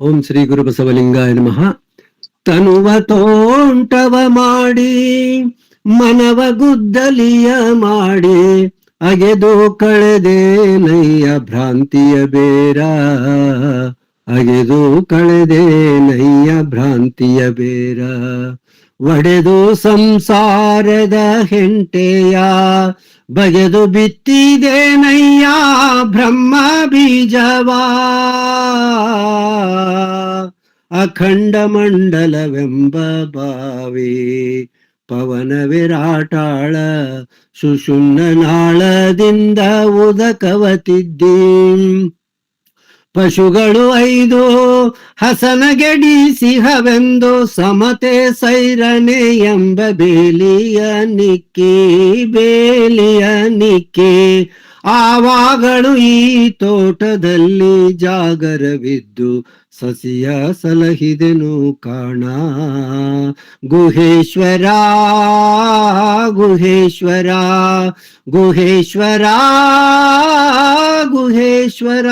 ಓಂ ಶ್ರೀ ಗುರು ಬಸವಲಿಂಗಾಯ ನಮಃ. ತನುವ ತೋಂಟವ ಮಾಡಿ, ಮನವ ಗುದ್ದಲಿಯ ಮಾಡಿ, ಅಗೆದು ಕಳೆದೆ ನಯ್ಯ ಭ್ರಾಂತಿಯ ಬೇರ, ಅಗೆದು ಕಳೆದೆ ನಯ್ಯ ಭ್ರಾಂತಿಯ ಬೇರ. ಒಡೆದು ಸಂಸಾರದ ಹೆಂಟೆಯ, ಬಗೆದು ಬಿತ್ತಿದೆ ನಯ್ಯ ಬ್ರಹ್ಮ ಬೀಜವಾ. ಅಖಂಡ ಮಂಡಲವೆಂಬ ಬಾವಿ. ಪವನ ವಿರಾಟಾಳ ಸುಷುಮ್ನ ನಾಳದಿಂದ ಉದಕವತಿದ್ದಿ. ಪಶುಗಳು ಐದು ಹಸನಗೆಡಿಸಿಹವೆಂದು ಸಮತೆ ಸೈರನೆ ಎಂಬ ಬೇಲಿಯ ನಿಕ್ಕಿ ಬೇಲಿಯ ನಿಕ್ಕಿ. ಆವಾಗಳು ಈ ತೋಟದಲ್ಲಿ ಜಾಗರವಿದ್ದು ಸಸಿಯ ಸಲಹಿದೆನು ಕಾಣ. ಗುಹೇಶ್ವರ ಗುಹೇಶ್ವರ ಗುಹೇಶ್ವರ ಗುಹೇಶ್ವರ.